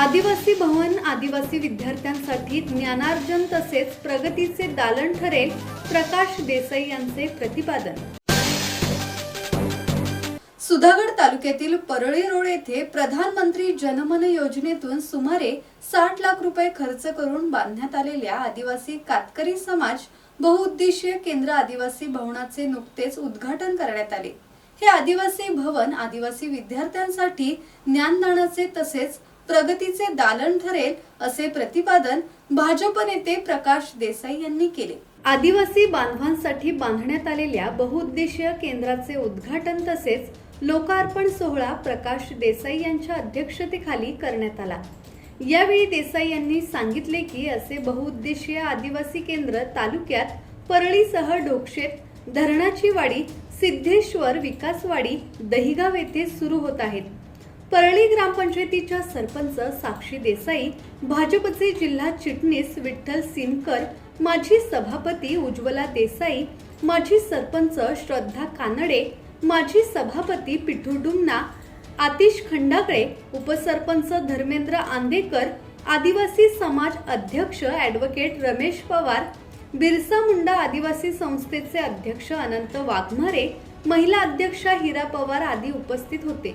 आदिवासी भवन आदिवासी विद्यार्थ्यांसाठी ज्ञानार्जन तसेच प्रगतीचे दालन ठरेल प्रकाश देसाई यांचे प्रतिपादन. सुधागड तालुक्यातील परळी रोड येथे प्रधानमंत्री जनमन योजनेतून सुमारे साठ लाख रुपये खर्च करून बांधण्यात आलेल्या आदिवासी कातकरी समाज बहुउद्देशीय केंद्र आदिवासी भवनाचे नुकतेच उद्घाटन करण्यात आले. हे आदिवासी भवन आदिवासी विद्यार्थ्यांसाठी ज्ञानदानाचे तसेच प्रगतीचे दालन ठरेल असे प्रतिपादन भाजप नेते प्रकाश देसाई यांनी केले. आदिवासी बांधवांसाठी बांधण्यात आलेल्या बहुउद्देशीय केंद्राचे उद्घाटन तसेच लोकार्पण सोहळा प्रकाश देसाई यांच्या अध्यक्षतेखाली करण्यात आला. यावेळी देसाई यांनी सांगितले की असे बहुउद्देशीय आदिवासी केंद्र तालुक्यात परळीसह ढोकशेत धरणाची वाडी सिद्धेश्वर विकासवाडी दहिगाव येथे सुरू होत आहेत. परळी ग्रामपंचायतीच्या सरपंच साक्षी देसाई भाजपचे जिल्हा चिटणीस विठ्ठल सिमकर माजी सभापती उज्ज्वला देसाई माजी सरपंच श्रद्धा कानडे माजी सभापती पिठू डुमना आतिश खंडाकळे उपसरपंच धर्मेंद्र आंदेकर आदिवासी समाज अध्यक्ष ॲडव्होकेट रमेश पवार बिरसा मुंडा आदिवासी संस्थेचे अध्यक्ष अनंत वाघमारे महिला अध्यक्षा हिरा पवार आदी उपस्थित होते.